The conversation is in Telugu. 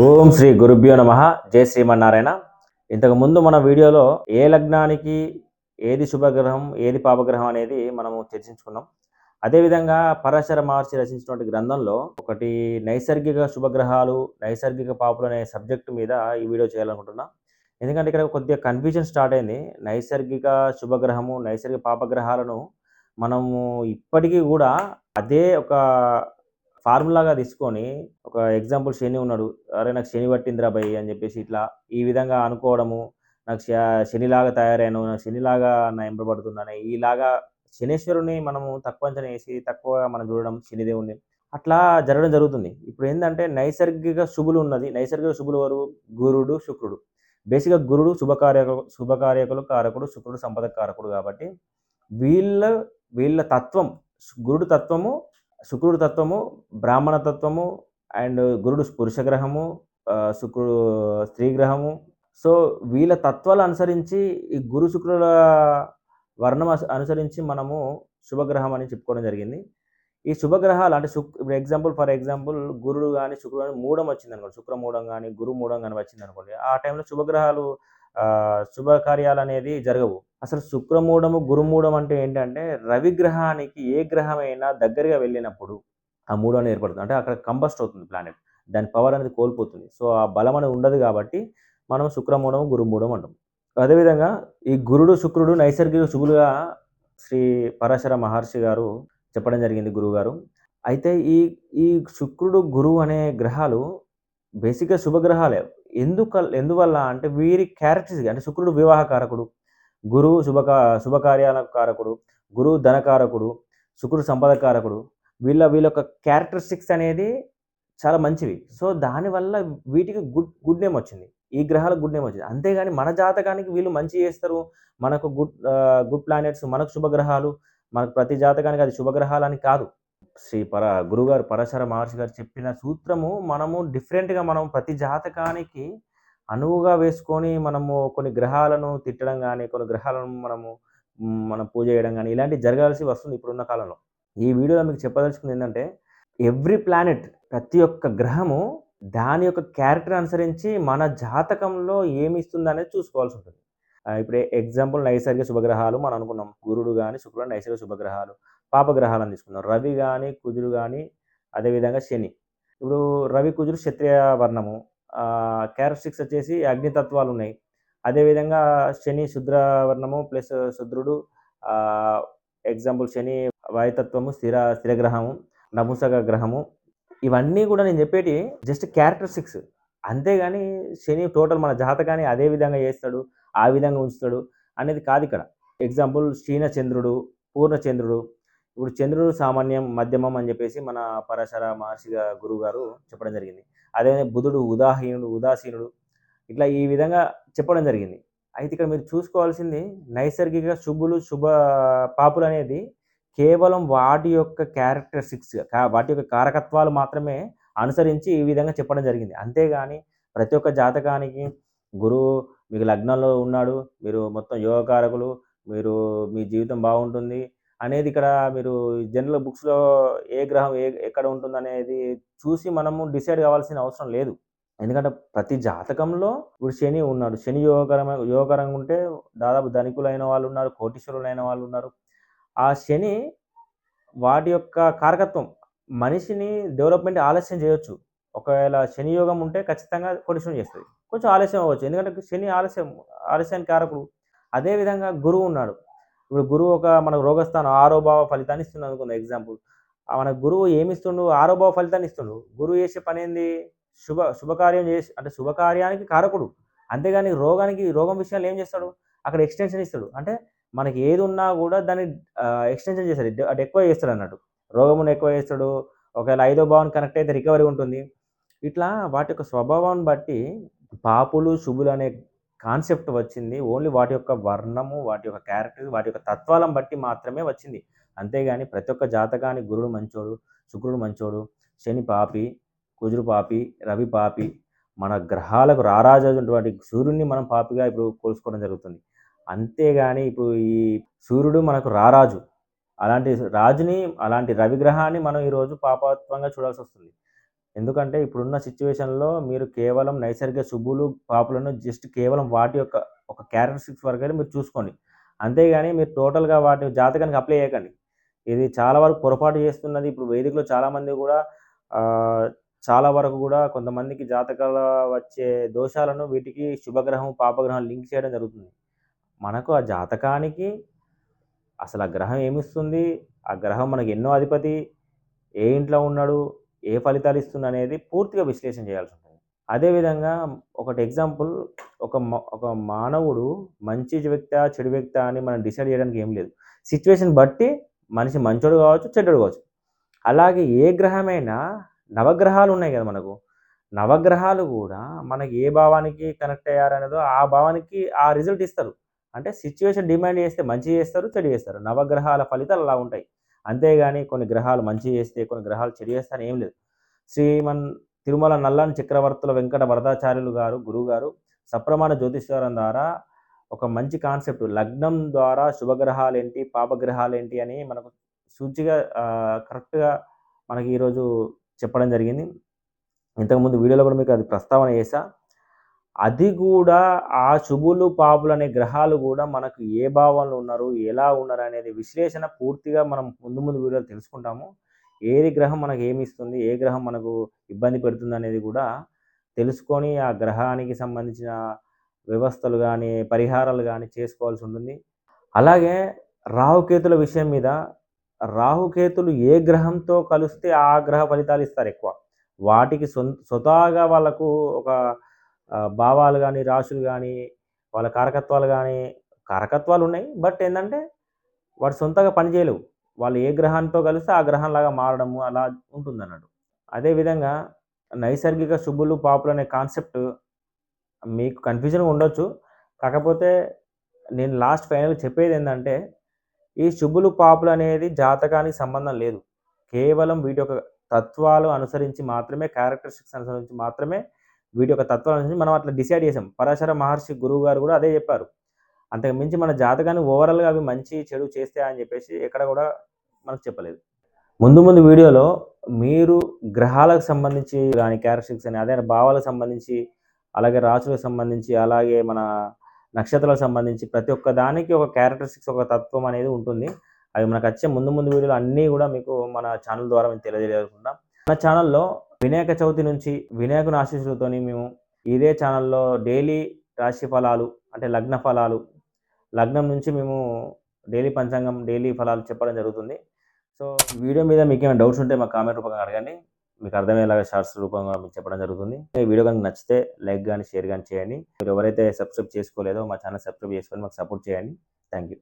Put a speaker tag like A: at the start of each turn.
A: ఓం శ్రీ గురుభ్యో నమ. జై శ్రీమన్నారాయణ. ఇంతకుముందు మన వీడియోలో ఏ లగ్నానికి ఏది శుభగ్రహం ఏది పాపగ్రహం అనేది మనము చర్చించుకున్నాం. అదేవిధంగా పరాశర మహర్షి రచించినటువంటి గ్రంథంలో ఒకటి నైసర్గిక శుభగ్రహాలు నైసర్గిక పాపులు అనే సబ్జెక్టు మీద ఈ వీడియో చేయాలనుకుంటున్నా. ఎందుకంటే ఇక్కడ కొద్దిగా కన్ఫ్యూజన్ స్టార్ట్ అయింది. నైసర్గిక శుభగ్రహము నైసర్గిక పాపగ్రహాలను మనము ఇప్పటికీ కూడా అదే ఒక ఫార్ములాగా తీసుకొని ఒక ఎగ్జాంపుల్ శని ఉన్నాడు. అరే నాకు శని పట్టిందిరా భయ్ అని చెప్పేసి ఇట్లా ఈ విధంగా అనుకోవడము నాకు శ- శనిలాగా తయారైన నాకు శనిలాగా నా ఎంబడబడుతున్నాను ఈలాగా శనేశ్వరుని మనము తక్కువ అంచనా వేసి తక్కువ మనం చూడడం శనిదేవుని అట్లా జరగడం జరుగుతుంది. ఇప్పుడు ఏంటంటే నైసర్గిక శుభులు ఉన్నది. నైసర్గిక శుభులు వారు గురుడు శుక్రుడు. బేసిక్గా గురుడు శుభకార్యకు శుభకార్యకులు కారకుడు శుక్రుడు సంపద కారకుడు కాబట్టి వీళ్ళ వీళ్ళ తత్వం గురుడు తత్వము శుక్రుడు తత్వము బ్రాహ్మణ తత్వము అండ్ గురుడు పురుష గ్రహము శుక్రుడు స్త్రీ గ్రహము. సో వీళ్ళ తత్వాలు అనుసరించి ఈ గురు శుక్రుల వర్ణం అనుసరించి మనము శుభగ్రహం అని చెప్పుకోవడం జరిగింది. ఈ శుభగ్రహాలు అంటే శుక్ ఇప్పుడు ఎగ్జాంపుల్ ఫర్ ఎగ్జాంపుల్ గురుడు కానీ శుక్రుడు కానీ మూడం వచ్చింది అనుకోండి శుక్ర మూడం కానీ గురు మూడం కానీ వచ్చింది అనుకోండి ఆ టైంలో శుభగ్రహాలు శుభకార్యాలు అనేది జరగవు. అసలు శుక్రమూఢము గురుమూఢం అంటే ఏంటంటే రవి గ్రహానికి ఏ గ్రహమైనా దగ్గరగా వెళ్ళినప్పుడు ఆ మూడు అనేది ఏర్పడుతుంది. అంటే అక్కడ కంబస్ట్ అవుతుంది ప్లానెట్ దాని పవర్ అనేది కోల్పోతుంది. సో ఆ బలం అనేది ఉండదు కాబట్టి మనం శుక్రమూఢం గురుమూఢం అంటాం. అదేవిధంగా ఈ గురుడు శుక్రుడు నైసర్గిక శుభులుగా శ్రీ పరాశర మహర్షి గారు చెప్పడం జరిగింది గురువు గారు అయితే ఈ ఈ శుక్రుడు గురువు అనే గ్రహాలు బేసిక్గా శుభగ్రహాలే ఎందుకు ఎందువల్ల అంటే వీరి క్యారెక్టర్స్ అంటే శుక్రుడు వివాహకారకుడు. గురువు శుభకా శుభకార్యాల కారకుడు గురువు ధనకారకుడు శుకుడు సంపద కారకుడు వీళ్ళ వీళ్ళ యొక్క క్యారెక్టరిస్టిక్స్ అనేది చాలా మంచివి. సో దానివల్ల వీటికి గుడ్ గుడ్ నేమ్ వచ్చింది. ఈ గ్రహాలకు గుడ్ నేమ్ వచ్చింది. అంతేగాని మన జాతకానికి వీళ్ళు మంచి చేస్తారు. మనకు గుడ్ గుడ్ ప్లానెట్స్ మనకు శుభగ్రహాలు మనకు ప్రతి జాతకానికి అది శుభగ్రహాలు అని కాదు. శ్రీ పర గురుగారు పరశర మహర్షి గారు చెప్పిన సూత్రము మనము డిఫరెంట్గా మనం ప్రతి జాతకానికి అనువుగా వేసుకొని మనము కొన్ని గ్రహాలను తిట్టడం కానీ కొన్ని గ్రహాలను మనము మనం పూజ చేయడం కానీ ఇలాంటివి జరగాల్సి వస్తుంది ఇప్పుడున్న కాలంలో. ఈ వీడియోలో మీకు చెప్పదలుచుకుంది ఏంటంటే ఎవ్రీ ప్లానెట్ ప్రతి ఒక్క గ్రహము దాని యొక్క క్యారెక్టర్ అనుసరించి మన జాతకంలో ఏమి ఇస్తుంది అనేది చూసుకోవాల్సి ఉంటుంది. ఇప్పుడు ఎగ్జాంపుల్ నైసర్గిక శుభగ్రహాలు మనం అనుకున్నాం. గురుడు కానీ శుక్రుడు నైసర్గిక శుభగ్రహాలు పాపగ్రహాలను తీసుకున్నాం. రవి కానీ కుజుడు కానీ అదేవిధంగా శని. ఇప్పుడు రవి కుజుడు క్షత్రియ వర్ణము. క్యారెక్టరిస్టిక్స్ వచ్చేసి అగ్నితత్వాలు ఉన్నాయి. అదేవిధంగా శని శుద్రవర్ణము ప్లస్ శుద్రుడు ఎగ్జాంపుల్ శని వాయుతత్వము స్థిర స్థిర గ్రహము నపుంసక గ్రహము. ఇవన్నీ కూడా నేను చెప్పేటి జస్ట్ క్యారెక్టరిస్టిక్స్ అంతేగాని శని టోటల్ మన జాతకాన్ని అదే విధంగా చేస్తాడు ఆ విధంగా ఉంచుతాడు అనేది కాదు ఇక్కడ. ఎగ్జాంపుల్ శ్రీనచంద్రుడు పూర్ణచంద్రుడు ఇప్పుడు చంద్రుడు సామాన్యం మధ్యమం అని చెప్పేసి మన పరాశర మహర్షి గురువు గారు చెప్పడం జరిగింది. అదేవిధంగా బుధుడు ఉదాహీనుడు ఉదాసీనుడు ఇట్లా ఈ విధంగా చెప్పడం జరిగింది. అయితే ఇక్కడ మీరు చూసుకోవాల్సింది నైసర్గిక శుభులు శుభ పాపులు అనేది కేవలం వాటి యొక్క క్యారెక్టరిస్టిక్స్ వాటి యొక్క కారకత్వాలు మాత్రమే అనుసరించి ఈ విధంగా చెప్పడం జరిగింది. అంతేగాని ప్రతి ఒక్క జాతకానికి గురువు మీకు లగ్నంలో ఉన్నాడు మీరు మొత్తం యోగకారకులు మీరు మీ జీవితం బాగుంటుంది అనేది ఇక్కడ మీరు జనరల్ బుక్స్లో ఏ గ్రహం ఏ ఎక్కడ ఉంటుంది అనేది చూసి మనము డిసైడ్ కావాల్సిన అవసరం లేదు. ఎందుకంటే ప్రతి జాతకంలో ఇప్పుడు శని ఉన్నాడు. శని యోగకరమైన యోగకరంగా ఉంటే దాదాపు ధనికులైన వాళ్ళు ఉన్నారు కోటీశ్వరులైన వాళ్ళు ఉన్నారు. ఆ శని వాటి యొక్క కారకత్వం మనిషిని డెవలప్మెంట్ ఆలస్యం చేయొచ్చు. ఒకవేళ శని యోగం ఉంటే ఖచ్చితంగా కోటీశ్వరం చేస్తుంది. కొంచెం ఆలస్యం అవ్వచ్చు. ఎందుకంటే శని ఆలస్యం ఆలస్యానికి కారకుడు. అదేవిధంగా గురువు ఉన్నాడు. ఇప్పుడు గురువు ఒక మనకు రోగస్థానం ఆరోభావ ఫలితాన్ని ఇస్తుంది అనుకుందాం ఎగ్జాంపుల్ మన గురువు ఏమిస్తుండు? ఆరోభావ ఫలితాన్ని ఇస్తుండు. గురువు చేసే పని ఏంది? శుభ శుభకార్యం చేసి అంటే శుభకార్యానికి కారకుడు. అంతేగాని రోగానికి రోగం విషయంలో ఏం చేస్తాడు? అక్కడ ఎక్స్టెన్షన్ ఇస్తాడు. అంటే మనకి ఏది ఉన్నా కూడా దాన్ని ఎక్స్టెన్షన్ చేస్తాడు. అటు అంటే ఎక్కువ చేస్తాడు అన్నట్టు. రోగమును ఎక్కువ చేస్తాడు. ఒకవేళ ఐదో భావం కనెక్ట్ అయితే రికవరీ ఉంటుంది. ఇట్లా వాటి యొక్క స్వభావాన్ని బట్టి పాపులు శుభులు అనే కాన్సెప్ట్ వచ్చింది. ఓన్లీ వాటి యొక్క వర్ణము వాటి యొక్క క్యారెక్టర్ వాటి యొక్క తత్వాలను బట్టి మాత్రమే వచ్చింది. అంతేగాని ప్రతి ఒక్క జాతకాన్ని గురుడు మంచోడు శుక్రుడు మంచోడు శని పాపి కుజుడు పాపి రవి పాపి మన గ్రహాలకు రారాజైనటువంటి సూర్యుడిని మనం పాపిగా ఇప్పుడు కోల్చుకోవడం జరుగుతుంది. అంతేగాని ఇప్పుడు ఈ సూర్యుడు మనకు రారాజు. అలాంటి రాజుని అలాంటి రవిగ్రహాన్ని మనం ఈరోజు పాపత్వంగా చూడాల్సి వస్తుంది. ఎందుకంటే ఇప్పుడున్న సిచ్యువేషన్‌లో మీరు కేవలం నైసర్గిక శుభులు, పాపులను జస్ట్ కేవలం వాటి యొక్క ఒక క్యారెక్టరిస్టిక్స్ వరకైతే మీరు చూసుకోండి. అంతేగాని మీరు టోటల్‌గా వాటి జాతకానికి అప్లై చేయకండి. ఇది చాలా వరకు పొరపాటు చేస్తున్నది. ఇప్పుడు వేదికలో చాలామంది కూడా చాలా వరకు కూడా కొంతమందికి జాతకాల వచ్చే దోషాలను వీటికి శుభగ్రహం, పాపగ్రహం లింక్ చేయడం జరుగుతుంది. మనకు ఆ జాతకానికి అసలు ఆ గ్రహం ఏమిస్తుంది? ఆ గ్రహం మనకి ఎన్నో అధిపతి? ఏ ఇంట్లో ఉన్నాడు? ఏ ఫలితాలు ఇస్తుందనేది పూర్తిగా విశ్లేషణ చేయాల్సి ఉంటుంది. అదేవిధంగా ఒకటి ఎగ్జాంపుల్ ఒక ఒక మానవుడు మంచి వ్యక్త చెడు వ్యక్త అని మనం డిసైడ్ చేయడానికి ఏం లేదు. సిచ్యువేషన్ బట్టి మనిషి మంచోడు కావచ్చు, చెడ్డోడు కావచ్చు. అలాగే ఏ గ్రహమైనా నవగ్రహాలు ఉన్నాయి కదా మనకు. నవగ్రహాలు కూడా మనకి ఏ భావానికి కనెక్ట్ అయ్యారనేదో ఆ భావానికి ఆ రిజల్ట్ ఇస్తారు. అంటే సిచ్యువేషన్ డిమాండ్ చేస్తే మంచి చేస్తారు, చెడు చేస్తారు. నవగ్రహాల ఫలితాలు అలా ఉంటాయి. అంతేగాని కొన్ని గ్రహాలు మంచి చేస్తే, కొన్ని గ్రహాలు చెడు అని ఏం లేదు. శ్రీమన్ తిరుమల నల్లాని చక్రవర్తుల వెంకట వరదాచార్యులు గారు గురువుగారు సప్రమాణ జ్యోతిష్యారం ద్వారా ఒక మంచి కాన్సెప్ట్ లగ్నం ద్వారా శుభగ్రహాలు ఏంటి పాపగ్రహాలు ఏంటి అని మనకు సూచిగా కరెక్ట్‌గా మనకి ఈరోజు చెప్పడం జరిగింది. ఇంతకుముందు వీడియోలో కూడా మీకు అది ప్రస్తావన చేశా. అది కూడా ఆ శుభులు, పాపులు అనే గ్రహాలు కూడా మనకు ఏ భావంలో ఉన్నారు? ఎలా ఉన్నారు? అనేది విశ్లేషణ పూర్తిగా మనం ముందు ముందు వీడియోలు తెలుసుకుంటాము. ఏది గ్రహం మనకు ఏమిస్తుంది? ఏ గ్రహం మనకు ఇబ్బంది పెడుతుందనేది కూడా తెలుసుకొని ఆ గ్రహానికి సంబంధించిన వ్యవస్థలు కానీ పరిహారాలు కానీ చేసుకోవాల్సి ఉంటుంది. అలాగే రాహుకేతుల విషయం మీద రాహుకేతులు ఏ గ్రహంతో కలిస్తే ఆ గ్రహ ఫలితాలు ఇస్తారు ఎక్కువ. వాటికి సొం స్వతహాగా వాళ్ళకు ఒక భావాలు కానీ రాశులు కానీ వాళ్ళ కారకత్వాలు కానీ కారకత్వాలు ఉన్నాయి. బట్ ఏంటంటే వాడు సొంతంగా పని చేయలేవు. వాళ్ళు ఏ గ్రహంతో కలిస్తే ఆ గ్రహంలాగా మారడము అలా ఉంటుందన్నట్టు. అదే విధంగా నైసర్గిక శుభులు, పాపులు అనే కాన్సెప్ట్ మీకు కన్‌ఫ్యూజన్‌గా ఉండొచ్చు. కాకపోతే నేను లాస్ట్ ఫైనల్ చెప్పేది ఏంటంటే ఈ శుభులు, పాపులు అనేది జాతకానికి సంబంధం లేదు. కేవలం వీటి యొక్క తత్వాలు అనుసరించి మాత్రమే క్యారెక్టరిస్టిక్స్ అనుసరించి మాత్రమే వీటి యొక్క తత్వాలను మనం అట్లా డిసైడ్ చేసాం. పరాశర మహర్షి గురువు గారు కూడా అదే చెప్పారు. అంతకు మించి మన జాతకాన్ని ఓవరాల్‌గా అవి మంచి, చెడు చేస్తాయని చెప్పేసి ఎక్కడ కూడా మనకు చెప్పలేదు. ముందు ముందు వీడియోలో మీరు గ్రహాలకు సంబంధించి దాని క్యారెక్టరిస్టిక్స్ అని అదే భావాలకు సంబంధించి, అలాగే రాశులకు సంబంధించి, అలాగే మన నక్షత్రాలకు సంబంధించి ప్రతి ఒక్క దానికి ఒక క్యారెక్టరిస్టిక్స్ ఒక తత్వం అనేది ఉంటుంది. అవి మనకు వచ్చే ముందు ముందు వీడియోలు అన్నీ కూడా మీకు మన ఛానల్ ద్వారా మేము తెలియజేయకుండా మన ఛానల్‌లో వినాయక చవితి నుంచి వినాయకుని ఆశీస్సులతోని మేము ఇదే ఛానల్‌లో డైలీ రాశి ఫలాలు అంటే లగ్న ఫలాలు, లగ్నం నుంచి మేము డైలీ పంచాంగం, డైలీ ఫలాలు చెప్పడం జరుగుతుంది. సో వీడియో మీద మీకు ఏమైనా డౌట్స్ ఉంటే మాకు కామెంట్ రూపంగా అడగండి. మీకు అర్థమయ్యేలాగా షార్ట్స్ రూపంగా మీకు చెప్పడం జరుగుతుంది. ఈ వీడియో కానీ నచ్చితే లైక్ కానీ షేర్ కానీ చేయండి. మీరు ఎవరైతే సబ్స్క్రైబ్ చేసుకోలేదో మా ఛానల్ సబ్స్క్రైబ్ చేసుకొని మాకు సపోర్ట్ చేయండి. Thank you.